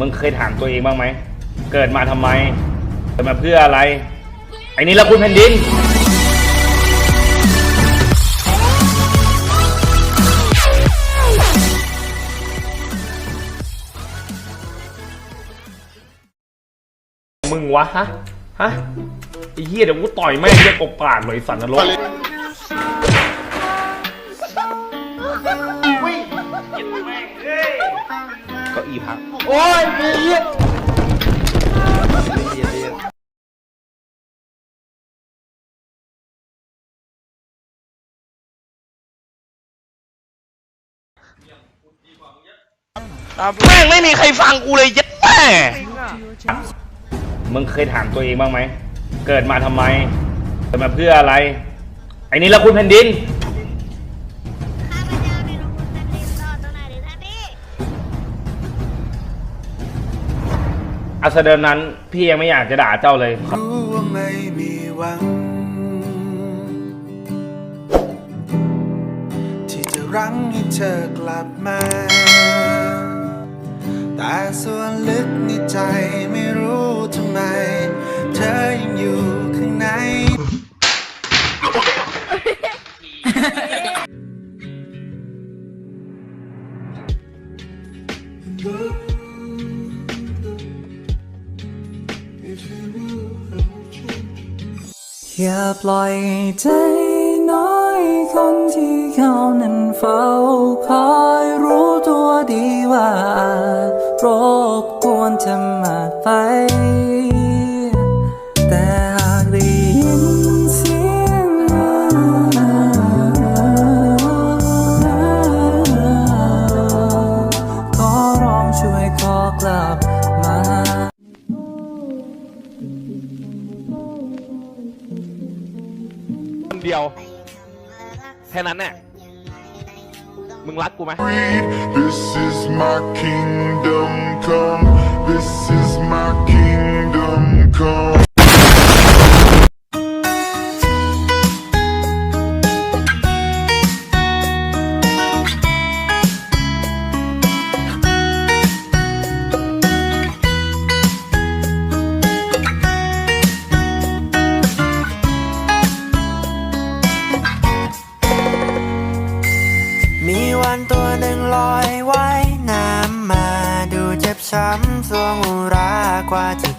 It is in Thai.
มึงเคยถามตัวเองบ้างไหม เกิดมาทำไม เกิดมาเพื่ออะไร ไอ้นี่ละคุณแผ่นดิน มึงวะฮะ ฮะ ไอ้เหี้ยเดี๋ยวกูต่อยแม่งเรียกกบปากเลยสันนรก ก็อีพัก โอ้ยมีเหี้ยแม่งไม่มีใครฟังกูเลยยัดแม่มึงเคยถามตัวเองบ้างไหม เกิดมาทำไม เกิดมาเพื่ออะไร ไอ้นี่ละคุณแผ่นดิน อัสเดิมนั้น พี่ยังไม่อยากจะด่าเจ้าเลย รู้ว่าไม่มีหวัง ที่จะรั้งให้เธอกลับมา แต่ส่วนลึกในใจไม่รู้ทำไม เธอยังอยู่ข้างใน อย่าปล่อยใจน้อยคนที่เขานั้นเฝ้าคอยรู้ตัวดีว่าอาจรบกวนเธอมากไป คนเดียว แค่นั้นแน่มึงรักกูไหม This is my kingdom come. This is my kingdom come. ลอยว่ายน้ำมาดูเจ็บช้ำสวงอุรากว่าจะ